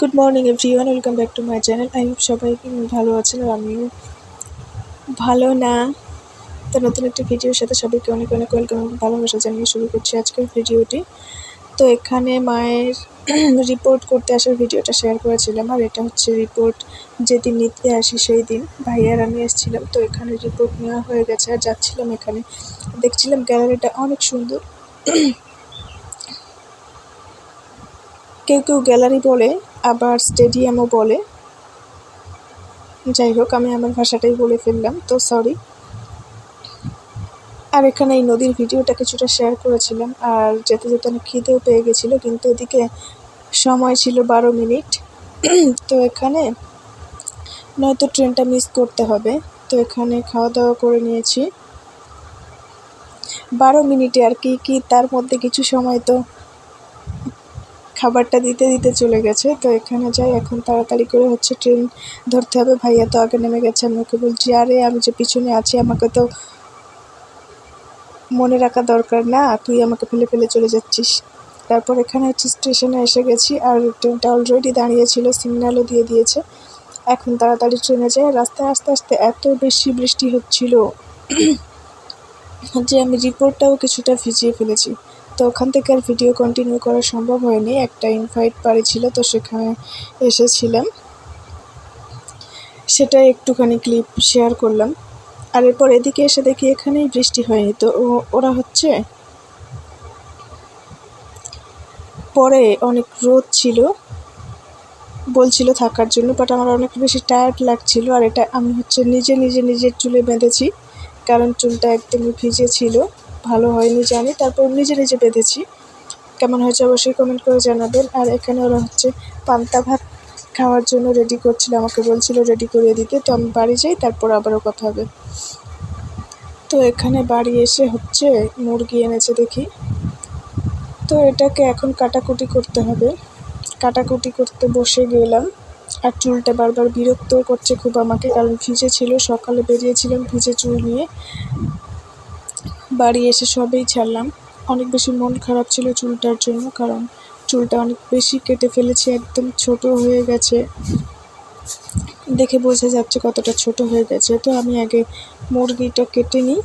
Good morning everyone welcome back to my channel hope সবাই ভালো আছেন আর আমিও ভালো না। তো নতুন একটি ভিডিওর সাথে সবাইকে অনেক অনেক ওয়েলকাম ভালোবাসা জানিয়ে শুরু করছি আজকের ভিডিওটি তো এখানে মায়ের রিপোর্ট করতে আসার ভিডিওটা শেয়ার করেছিলাম আর এটা হচ্ছে রিপোর্ট যেদিন নিতে আসি সেই দিন। ভাইয়ার আমি এসেছিলাম তো এখানে রিপোর্ট নেওয়া হয়ে গেছে আর যাচ্ছিলাম এখানে। দেখছিলাম গ্যালারিটা অনেক সুন্দর। কেউ কেউ গ্যালারি বলে আবার স্টেডিয়ামও বলে। যাই হোক আমি আমার ভাষাটাই বলে ফেললাম, তো সরি আর এখানে এই নদীর ভিডিওটা কিছুটা শেয়ার করেছিলাম, আর যেতে যেতে অনেক খিদেও পেয়ে গেছিল, কিন্তু এদিকে সময় ছিল বারো মিনিট। তো এখানে নয়তো ট্রেনটা মিস করতে হবে, তো এখানে খাওয়া দাওয়া করে নিয়েছি। বারো মিনিটে আর কি কি তার মধ্যে কিছু সময় তো খাবারটা দিতে দিতে চলে গেছে। তো এখানে যাই, এখন তাড়াতাড়ি করে হচ্ছে ট্রেন ধরতে হবে। ভাইয়া তো আগে নেমে গেছে, আমি ওকে বলছি, আরে, আমি যে পিছনে আছি, আমাকে তো মনে রাখা দরকার না, তুই আমাকে ফেলে ফেলে চলে যাচ্ছিস। তারপর এখানে হচ্ছে স্টেশনে এসে গেছি, আর ট্রেনটা অলরেডি দাঁড়িয়েছিল সিগন্যালও দিয়ে দিয়েছে। এখন তাড়াতাড়ি ট্রেনে যাই, রাস্তায় আস্তে আস্তে এত বেশি বৃষ্টি হচ্ছিল যে আমি রিপোর্টটাও কিছুটা ভিজিয়ে ফেলেছি। তো ওখান থেকে আর ভিডিও কন্টিনিউ করা সম্ভব হয়নি। একটা ইনভাইট বাড়ি ছিল, তো সেখানে এসেছিলাম। সেটা একটুখানি ক্লিপ শেয়ার করলাম। আর এরপর এদিকে এসে দেখি এখানেই বৃষ্টি হয়নি। তো ওরা হচ্ছে পরে অনেক রোদ ছিল, বলছিল থাকার জন্য বাট আমার অনেক বেশি টায়ার্ড লাগছিল। আর এটা আমি হচ্ছে নিজে নিজে নিজের চুলে বেঁধেছি, কারণ চুলটা একদমই ভিজে ছিল। ভালো হয়নি জানি, তারপর নিজে নিজে বেঁধেছি। কেমন হয়েছে অবশ্যই কমেন্ট করে জানাবেন। আর এখানে ওরা হচ্ছে পান্তা ভাত খাওয়ার জন্য রেডি করছিল, আমাকে বলছিল রেডি করে দিতে। তো আমি বাড়ি যাই, তারপর আবারও কথা হবে। তো এখানে বাড়ি এসে হচ্ছে মুরগি এনেছে দেখি। তো এটাকে এখন কাটাকুটি করতে হবে। কাটাকুটি করতে বসে গেলাম। আর চুলটা বারবার বিরক্ত করছে খুব আমাকে, কারণ ভিজে ছিল, সকালে বেরিয়েছিলাম ভিজে চুল নিয়ে। বাড়ি এসে সবেই ছাড়লাম। অনেক বেশি মন খারাপ ছিল চুলটার জন্য, কারণ চুলটা অনেক বেশি কেটে ফেলেছি, একদম ছোট হয়ে গেছে। দেখে বোঝা যাচ্ছে কতটা ছোট হয়ে গেছে। তো আমি আগে মুরগিটা কেটে নিই।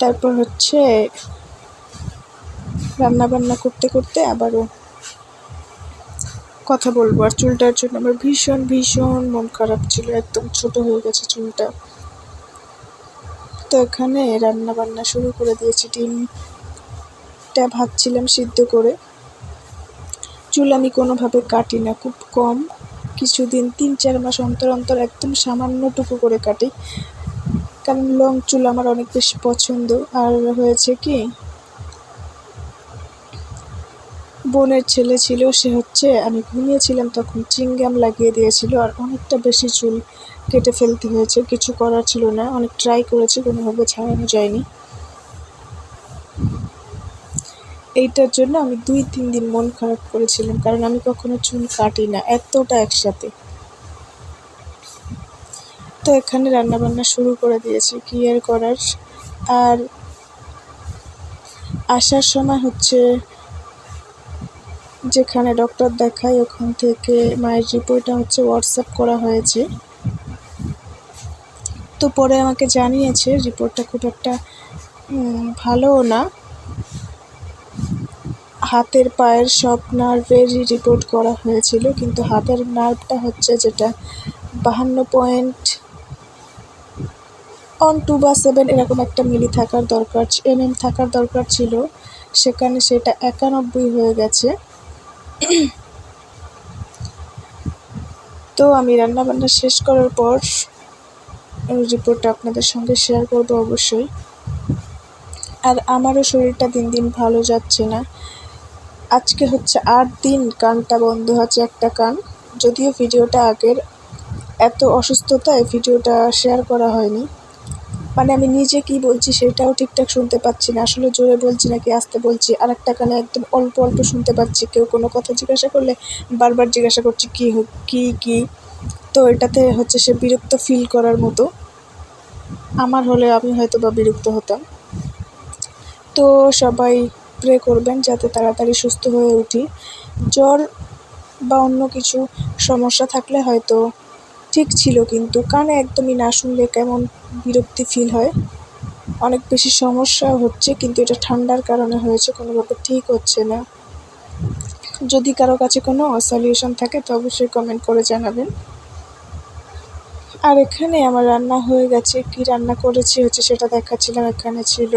তারপর হচ্ছে রান্না বান্না করতে করতে আবারও কথা বলব। আর চুলটার জন্য আমার ভীষণ ভীষণ মন খারাপ ছিল, একদম ছোট হয়ে গেছে চুলটা। তো এখানে রান্না বান্না শুরু করে দিয়েছি। ডিমটা ভাবছিলাম সিদ্ধ করে। চুল আমি কোনোভাবে কাটি না, খুব কম। কিছুদিন, তিন, চার মাস অন্তর অন্তর একদম সামান্যটুকু করে কাটি। কারণ লং চুল আমার অনেক বেশি পছন্দ। আর হয়েছে কি, বোনের ছেলে ছিল, সে হচ্ছে, আমি ঘুমিয়েছিলাম তখন, চিংগাম লাগিয়ে দিয়েছিল, আর অনেকটা বেশি চুল। কেটে ফেলতে হয়েছে, কিছু করার ছিল না। অনেক ট্রাই করেছি, কোনোভাবে ছাড়ানো যায়নি। এইটার জন্য আমি দুই, তিন দিন মন খারাপ করেছিলাম, কারণ আমি কখনো চুল কাটি না, এতটা একসাথে। তো এখানে রান্নাবান্না শুরু করে দিয়েছি, কি আর করার? আর আসার সময় হচ্ছে যেখানে ডক্টর দেখায়, ওখান থেকে মায়ের রিপোর্টটা হচ্ছে হোয়াটসঅ্যাপ করা হয়েছে। তো পরে আমাকে জানিয়েছে, রিপোর্টটা খুব একটা ভালোও না। হাতের পায়ের সব নার্ভেরই রিপোর্ট করা হয়েছিল, কিন্তু হাতের নার্ভটা হচ্ছে যেটা বাহান্ন পয়েন্ট অন টু বা সেভেন এরকম একটা মিলি থাকার দরকার এম এম থাকার দরকার ছিল, সেখানে সেটা একানব্বই হয়ে গেছে। তো আমি রান্নাবান্না শেষ করার পর রিপোর্টটা আপনাদের সঙ্গে শেয়ার করব অবশ্যই। আর আমারও শরীরটা দিন দিন ভালো যাচ্ছে না। আজকে হচ্ছে আট দিন কানটা বন্ধ আছে একটা কান। যদিও ভিডিওটা আগের, এত অসুস্থতায় ভিডিওটা শেয়ার করা হয়নি। মানে আমি নিজে কি বলছি সেটাও ঠিকঠাক শুনতে পাচ্ছি না। আসলে জোরে বলছি নাকি আসতে বলছি আর একটা কানে একদম অল্প অল্প শুনতে পাচ্ছি। কেউ কোনো কথা জিজ্ঞাসা করলে বারবার জিজ্ঞাসা করছি, কী কী কী? তো এটাতে হচ্ছে সে বিরক্ত ফিল করার মতো। আমার হলে আমি হয়তো বা বিরক্ত হতাম। তো সবাই প্রে করবেন যাতে তাড়াতাড়ি সুস্থ হয়ে উঠি। জ্বর বা অন্য কিছু সমস্যা থাকলে হয়তো ঠিক ছিল কিন্তু কানে একদমই না শুনলে কেমন বিরক্তি ফিল হয়। অনেক বেশি সমস্যা হচ্ছে কিন্তু এটা ঠান্ডার কারণে হয়েছে, কোনোভাবে ঠিক হচ্ছে না। যদি কারও কাছে কোনো সলিউশন থাকে তো অবশ্যই কমেন্ট করে জানাবেন। আর এখানে আমার রান্না হয়ে গেছে। কি রান্না করেছি হচ্ছে সেটা দেখাচ্ছিলাম। এখানে ছিল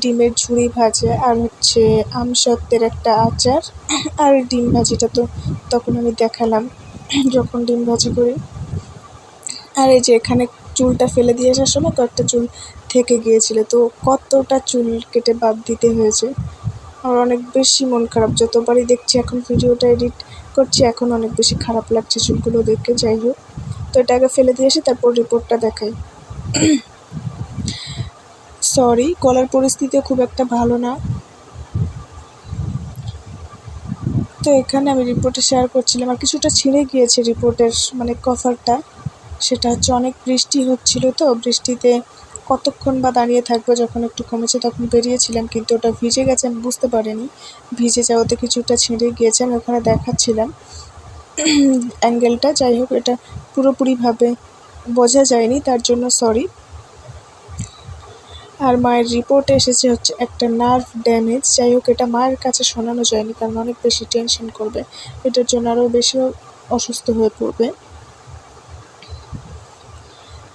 ডিমের ঝুড়ি ভাজা আর হচ্ছে আমসত্ত্বের একটা আচার। আর ডিম ভাজিটা তো তখন আমি দেখালাম যখন ডিম ভাজি করি। আর এই যে এখানে চুলটা ফেলে দিয়ে আসার সময় কয়েকটা চুল থেকে গিয়েছিল। তো কতটা চুল কেটে বাদ দিতে হয়েছে? আমার অনেক বেশি মন খারাপ। যতবারই দেখছি এখন ভিডিওটা এডিট করছি, এখন অনেক বেশি খারাপ লাগছে চুলগুলো দেখে। যাই হোক। তো এটা আগে ফেলে দিয়ে এসে তারপর রিপোর্টটা দেখাই। সরি গলার পরিস্থিতিও খুব একটা ভালো না। তো এখানে আমি রিপোর্টে শেয়ার করছিলাম। আর কিছুটা ছিঁড়ে গিয়েছে রিপোর্টের মানে কভারটা সেটা হচ্ছে অনেক বৃষ্টি হচ্ছিল তো, বৃষ্টিতে কতক্ষণ বা দাঁড়িয়ে থাকব যখন একটু কমেছে তখন বেরিয়েছিলাম, কিন্তু ওটা ভিজে গেছে, আমি বুঝতে পারিনি। ভিজে যাওয়াতে কিছুটা ছিঁড়ে গিয়েছে, আমি ওখানে দেখাচ্ছিলাম। অ্যাঙ্গেলটা যাই হোক, এটা পুরোপুরিভাবে বোঝা যায়নি, তার জন্য সরি আর মায়ের রিপোর্টে এসেছে হচ্ছে একটা নার্ভ ড্যামেজ যাই হোক, এটা মায়ের কাছে শোনানো যায়নি, কারণ অনেক বেশি টেনশন করবে। এটার জন্য আরও বেশি অসুস্থ হয়ে পড়বে।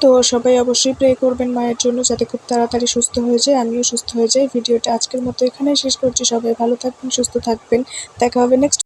তো সবাই অবশ্যই প্রে করবেন মায়ের জন্য, যাতে খুব তাড়াতাড়ি সুস্থ হয়ে যায়, আমিও সুস্থ হয়ে যাই। ভিডিওটা আজকের মতো এখানেই শেষ করছি। সবাই ভালো থাকবেন, সুস্থ থাকবেন। দেখা হবে নেক্সট